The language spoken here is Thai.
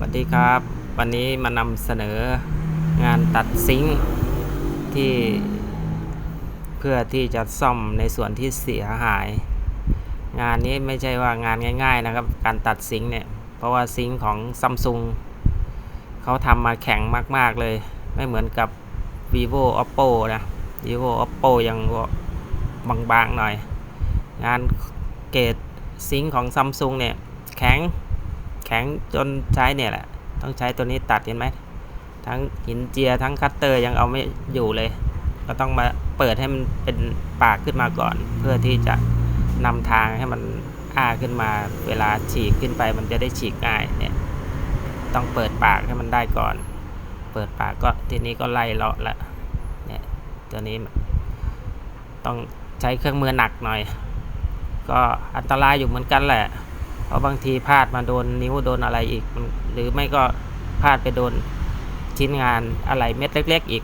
สวัสดีครับ วันนี้มานำเสนองานตัดซิงค์ที่เพื่อที่จะซ่อมในส่วนที่เสียหาย งานนี้ไม่ใช่ว่างานง่าย ๆ นะครับ การตัดซิงค์เนี่ย เพราะว่าซิงค์ของซัมซุงเขาทำมาแข็งมากๆเลย ไม่เหมือนกับ vivo oppo นะ vivo oppo ยังบางๆหน่อย งานเกรดซิงค์ของซัมซุงเนี่ยแข็ง แข็งจนใช้เนี่ยแหละ ต้องใช้ตัวนี้ตัดเห็นไหม ทั้งหินเจียทั้งคัตเตอร์ยังเอาไม่อยู่เลย ก็ต้องมาเปิดให้มันเป็นปากขึ้นมาก่อน เพื่อที่จะนำทางให้มันอ้าขึ้นมา เวลาฉีกขึ้นไปมันจะได้ฉีกง่ายเนี่ย ต้องเปิดปากให้มันได้ก่อน เปิดปากก็ทีนี้ก็ไล่เลาะละ เนี่ยตัวนี้ต้องใช้เครื่องมือหนักหน่อย ก็อันตรายอยู่เหมือนกันแหละ เพราะบางทีพลาดมาโดนนิ้วโดนอะไรอีก หรือไม่ก็พลาดไปโดนชิ้นงานอะไรเม็ดเล็ก ๆ อีก